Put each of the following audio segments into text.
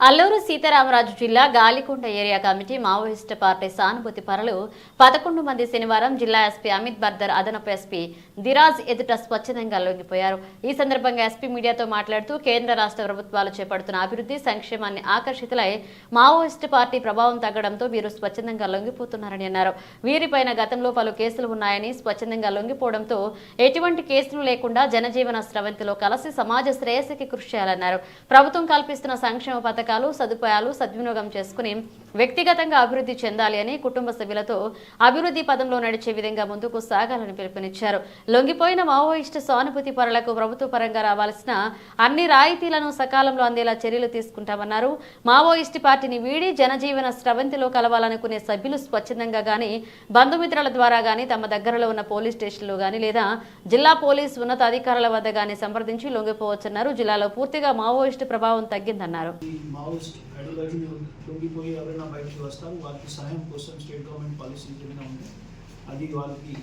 అల్లూరు సీతారామరాజు జిల్లా Galikonda area committee Maoist party సానుభూతి పరులు పదకొండు మంది శనివారం జిల్లా ఎస్పీ అమిత్ బర్దర్ అదనపు ఎస్పీ దిరాజ్ ఎదుట స్వచ్ఛందంగా లొంగిపోయారు. ఈ సందర్భంగా ఎస్పీ మీడియాతో మాట్లాడుతూ కేంద్ర రాష్ట్ర ప్రభుత్వాలు చేపడుతున్న అభివృద్ధి సంక్షేమాన్ని ఆకర్షితులై మావోయిస్టు పార్టీ ప్రభావం తగ్గడంతో వీరు స్వచ్ఛందంగా లొంగిపోతున్నారని అన్నారు. వీరిపైన గతంలో పలు కేసులు ఉన్నాయని స్వచ్ఛందంగా లొంగిపోవడంతో ఎటువంటి కేసులు లేకుండా జనజీవన స్రవంతిలో కలిసి సమాజ శ్రేయస్సుకి కృషి చేయాలన్నారు. ప్రభుత్వం కల్పిస్తున్న సంక్షేమ పథకం పథకాలు సదుపాయాలు సద్వినియోగం చేసుకుని వ్యక్తిగతంగా అభివృద్ధి చెందాలి అని కుటుంబ సభ్యులతో అభివృద్ధి పదంలో నడిచే విధంగా ముందుకు సాగాలని పిలుపునిచ్చారు. లొంగిపోయిన మావోయిస్టు సానుభూతి పరులకు ప్రభుత్వ పరంగా రావాల్సిన అన్ని రాయితీలను సకాలంలో అందేలా చర్యలు తీసుకుంటామన్నారు. మావోయిస్టు పార్టీని వీడి జనజీవన స్రవంతిలో కలవాలనుకునే సభ్యులు స్వచ్ఛందంగా గాని బంధుమిత్రుల ద్వారా గాని తమ దగ్గరలో ఉన్న పోలీస్ స్టేషన్లు గాని లేదా జిల్లా పోలీస్ ఉన్నతాధికారుల వద్ద గాని సంప్రదించి లొంగిపోవచ్చన్నారు. జిల్లాలో పూర్తిగా మావోయిస్టు ప్రభావం తగ్గిందన్నారు. ఈ మావోయిస్ట్ ఐడియాలజీ లొంగిపోయి ఎవరైనా బయటకు వస్తారు వాళ్ళకి సహాయం కోసం స్టేట్ గవర్నమెంట్ పాలసీ ఏమైనా ఉంది అది వాళ్ళకి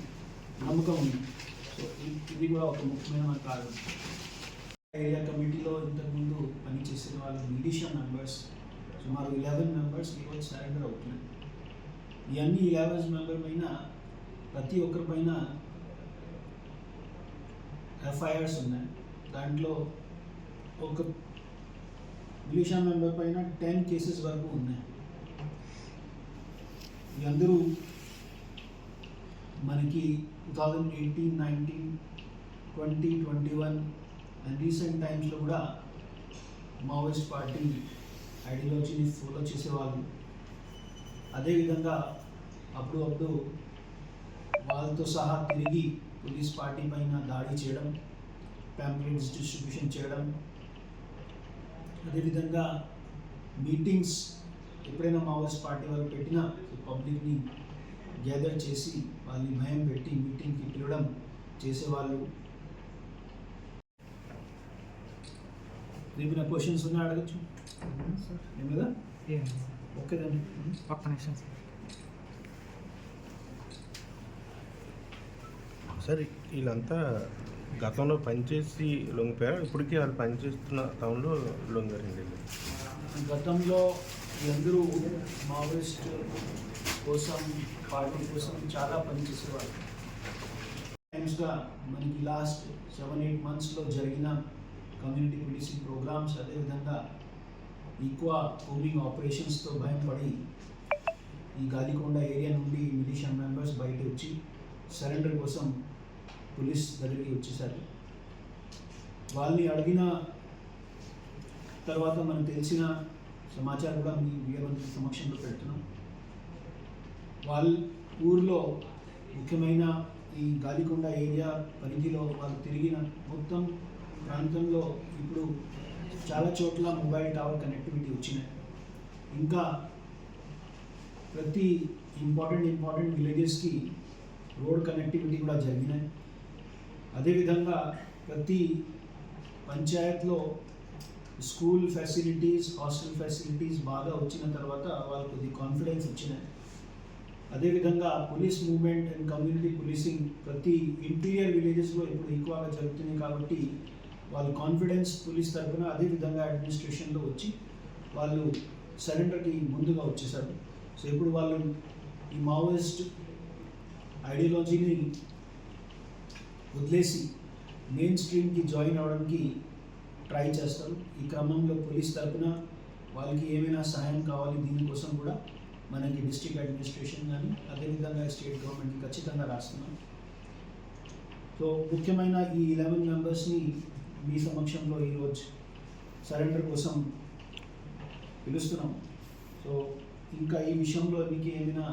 నమ్మకం ఉంది. సో ఇది కూడా ఒక ముఖ్యమైన కారణం. ఏరియా కమిటీలో ఇంతకుముందు పనిచేసిన వాళ్ళు మిలిషియా మెంబర్స్ సుమారు ఇలెవెన్ మెంబర్స్ ఈరోజు సరెండర్ అవుతున్నారు ఇవన్నీ ఇలెవెన్ మెంబర్ పైన ప్రతి ఒక్కరి పైన ఎఫ్ఐఆర్స్ ఉన్నాయి. దాంట్లో ఒక మిలిషియా మెంబర్ పైన టెన్ కేసెస్ వరకు ఉన్నాయి. అందరూ మనకి two thousand eighteen nineteen twenty twenty one and recent టైమ్స్లో కూడా మావోయిస్ట్ పార్టీ ఐడియాలజీని ఫాలో చేసేవాళ్ళు. అదేవిధంగా అప్పుడు అప్పుడు వాళ్ళతో సహా తిరిగి పోలీస్ పార్టీ పైన దాడి చేయడం ప్యాంప్లెట్స్ డిస్ట్రిబ్యూషన్ చేయడం అదేవిధంగా మీటింగ్స్ ఎప్పుడైనా మావోయిస్ట్ పార్టీ వాళ్ళు పెట్టినా పబ్లిక్ని గ్యాదర్ చేసి వాళ్ళని భయం పెట్టి మీటింగ్కి పిలవడం చేసేవాళ్ళు. రేపు నా క్వశ్చన్స్ ఉన్నా అడగచ్చు? ఏం కదా ఓకే దాన్ని. ఒక్క నిమిషం సార్. సార్ వీళ్ళంతా గతంలో పనిచేసి లొంగిపోయారు. ఇప్పటికీ వాళ్ళు పనిచేస్తున్న టౌన్లో లొంగారండి. గతంలో అందరూ మావోయిస్ట్ కోసం పార్టీ కోసం చాలా పనిచేసేవాళ్ళు టైమ్స్గా మనకి లాస్ట్ సెవెన్ ఎయిట్ మంత్స్లో జరిగిన కమ్యూనిటీ పోలీసింగ్ ప్రోగ్రామ్స్ అదేవిధంగా ఎక్కువ కోమింగ్ ఆపరేషన్స్తో భయపడి ఈ గాలికొండ ఏరియా నుండి మిలిషియా మెంబర్స్ బయట వచ్చి సరెండర్ కోసం పోలీస్ దగ్గరికి వచ్చేసారు. వాళ్ళని అడిగిన తర్వాత మనకు తెలిసిన సమాచారం కూడా మీ వీరవంతుల సమక్షంలో పెడుతున్నాం. వాళ్ళ ఊర్లో ముఖ్యమైన ఈ గాలికొండ ఏరియా పరిధిలో వాళ్ళు తిరిగిన మొత్తం ప్రాంతంలో ఇప్పుడు చాలా చోట్ల మొబైల్ టవర్ కనెక్టివిటీ వచ్చినాయి. ఇంకా ప్రతి ఇంపార్టెంట్ ఇంపార్టెంట్ విలేజెస్కి రోడ్ కనెక్టివిటీ కూడా జరిగినాయి. అదేవిధంగా ప్రతి పంచాయత్లో స్కూల్ ఫెసిలిటీస్ హాస్టల్ ఫెసిలిటీస్ బాగా వచ్చిన తర్వాత వాళ్ళకు కొద్ది కాన్ఫిడెన్స్ వచ్చినాయి అదేవిధంగా police movement and community policing ప్రతి ఇంటీరియర్ విలేజెస్లో ఇప్పుడు ఎక్కువగా జరుగుతున్నాయి కాబట్టి వాళ్ళ కాన్ఫిడెన్స్ పోలీస్ తరఫున అదేవిధంగా అడ్మినిస్ట్రేషన్లో వచ్చి వాళ్ళు సరెండర్కి ముందుగా వచ్చేసారు. సో ఇప్పుడు వాళ్ళు ఈ మావోయిస్ట్ ఐడియాలజీని వదిలేసి మెయిన్ స్ట్రీమ్కి జాయిన్ అవ్వడానికి ట్రై చేస్తారు. ఈ క్రమంలో పోలీస్ తరపున వాళ్ళకి ఏమైనా సహాయం కావాలి దీనికోసం కూడా మనకి డిస్ట్రిక్ట్ అడ్మినిస్ట్రేషన్ కానీ అదేవిధంగా స్టేట్ గవర్నమెంట్కి ఖచ్చితంగా రాస్తున్నాం. సో ముఖ్యమైన ఈ ఇలెవెన్ మెంబర్స్ని మీ సమక్షంలో ఈరోజు సరెండర్ కోసం పిలుస్తున్నాం. సో ఇంకా ఈ విషయంలో మీకు ఏమైనా